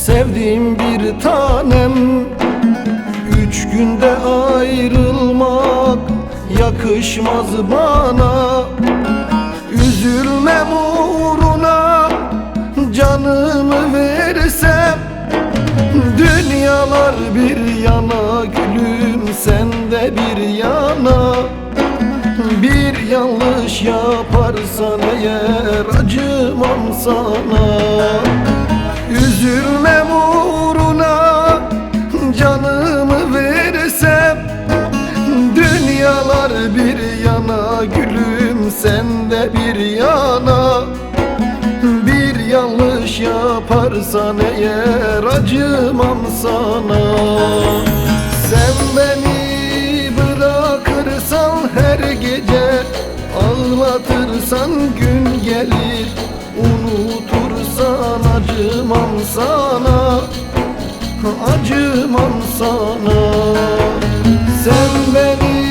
sevdim bir tanem. Üç günde ayrılmak yakışmaz bana. Üzülmem uğruna canımı versem Dünyalar bir yana gülüm sen de bir yana. Bir yanlış yaparsan eğer acımam sana gülüm sen de bir yana. Bir yanlış yaparsan eğer acımam sana? Sen beni bırakırsan her gece Ağlatırsan gün gelir Unutursan acımam sana. Acımam sana. Sen beni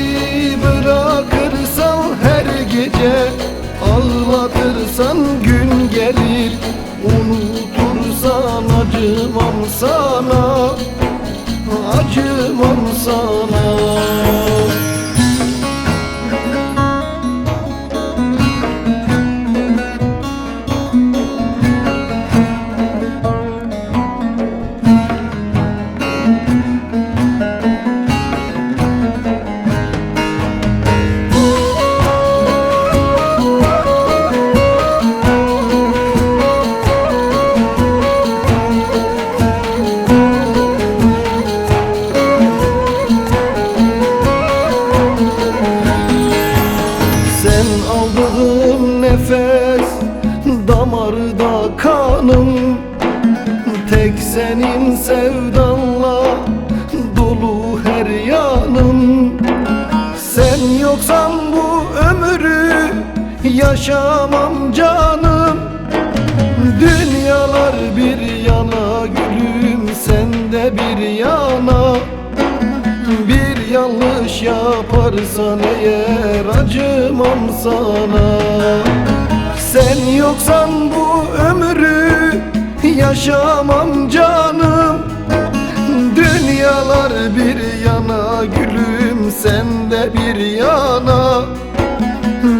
sana Acımam sana Sen aldığım nefes damarda kanım Tek senin sevdanla dolu her yanım Sen yoksan bu ömrü yaşamam canım. Dünyalar bir yana gülüm sen de bir yana yanlış yaparsan eğer acımam sana. Sen yoksan bu ömrü yaşamam canım. Dünyalar bir yana gülüm sen de bir yana.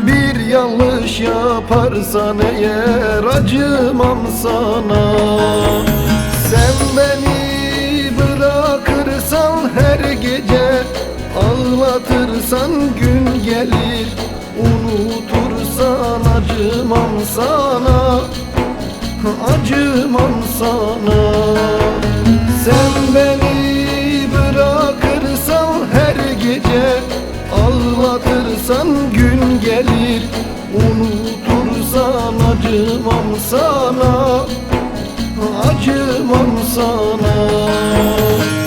Bir yanlış yaparsan eğer acımam sana. Sen beni bırakırsan her gece Ağlatırsan gün gelir Unutursan acımam sana. Acımam sana. Sen beni bırakırsan her gece Ağlatırsan gün gelir Unutursan acımam sana. Acımam sana